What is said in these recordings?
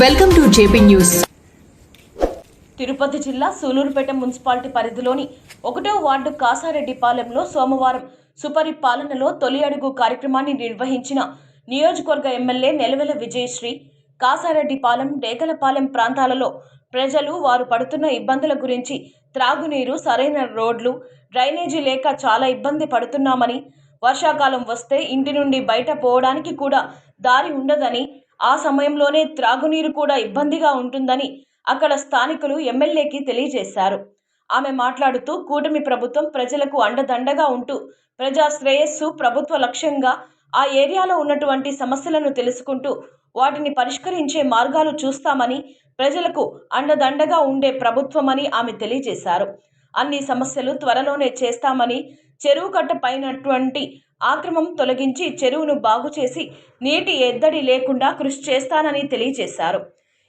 Welcome to JP news Tirupati జిల్లా Sullurpeta municipality పరిధిలోని ఒకటో వార్డు కాసారెడ్డిపాలెంలో సోమవారం సుపరిపాలనలో తొలి అడుగు కార్యక్రమాన్ని నిర్వహించిన నియోజకవర్గ ఎమ్మెల్యే నెలవెల విజయశ్రీ కాసారెడ్డిపాలెం డేకలపాలెం ప్రాంతాలలో ప్రజలు వారు పడుతున్న ఇబ్బందుల గురించి త్రాగునీరు సరైన రోడ్లు డ్రైనేజీ లేక చాలా ఇబ్బంది పడుతున్నామని వర్షాకాలం వస్తే ఇంటి నుండి బయట పోవడానికి కూడా దారి ఉండదని ఆ సమయంలోనే త్రాగునీరు కూడా ఇబ్బందిగా ఉంటుందని అక్కడ స్థానికులు ఎమ్మెల్యేకి తెలియజేశారు. ఆమె మాట్లాడుతూ కూటమి ప్రభుత్వం ప్రజలకు అండదండగా ఉంటూ ప్రజా శ్రేయస్సు ప్రభుత్వ లక్ష్యంగా ఆ ఏరియాలో ఉన్నటువంటి సమస్యలను తెలుసుకుంటూ వాటిని పరిష్కరించే మార్గాలు చూస్తామని ప్రజలకు అండదండగా ఉండే ప్రభుత్వమని ఆమె తెలియజేశారు. అన్ని సమస్యలు త్వరలోనే చేస్తామని చెరువు కట్ట పైనటువంటి ఆక్రమం తొలగించి చెరువును బాగు చేసి నీటి ఎద్దడి లేకుండా కృషి చేస్తానని తెలియజేశారు.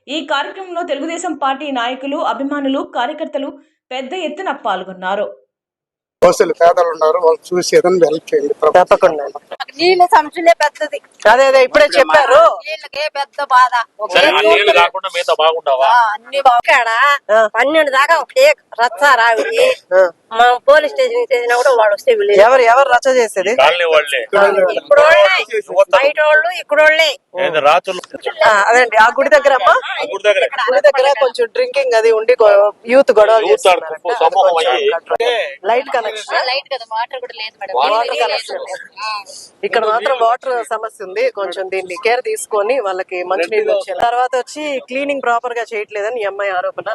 ఈ కార్యక్రమంలో తెలుగుదేశం పార్టీ నాయకులు అభిమానులు కార్యకర్తలు పెద్ద ఎత్తున పాల్గొన్నారు. పేదలు ఉన్నారు వాళ్ళు చూసి ఏదైనా హెల్ప్ చేయండి. తప్పకుండా. నీళ్ళ సమస్యలే పెద్దది. అదే అదే ఇప్పుడే చెప్పారు. నీళ్ళకే పెద్ద బాధ. సరే ఆ నీళ్ళు కాకుండా మిగతా బాగుంటావా ఆ, అన్ని. పన్నెండు దాకా ఒకటే రచ్చ రావిడి. మనం పోలీస్ స్టేషన్ చేసినా కూడా వాడు వస్తే వీళ్ళు ఎవరు ఎవరు రచ్చ చేసేది? కాలనీ వాళ్ళే. ఇప్పుడు బయట వాళ్ళు ఇక్కడ వాళ్ళే ఏంది రాత్రులు? ఆ, అదేండి ఆ గుడి దగ్గర అమ్మా? ఆ గుడి దగ్గర. గుడి దగ్గర కొంచెం డ్రింకింగ్ అది ఉండి యూత్ సమూహం అయ్యి. లైట్ కనెక్షన్ లైట్ కదా వాటర్ కూడా లేదు మేడం వాటర్ కనెక్షన్ ఇక్కడ మాత్రం వాటర్ సమస్య ఉంది. కొంచెం దీన్ని కేర్ తీసుకొని వాళ్ళకి మంచినీళ్ళు వచ్చే తర్వాత వచ్చి క్లీనింగ్ ప్రాపర్గా చేయట్లేదని ఈ అమ్మాయి ఆరోపణ.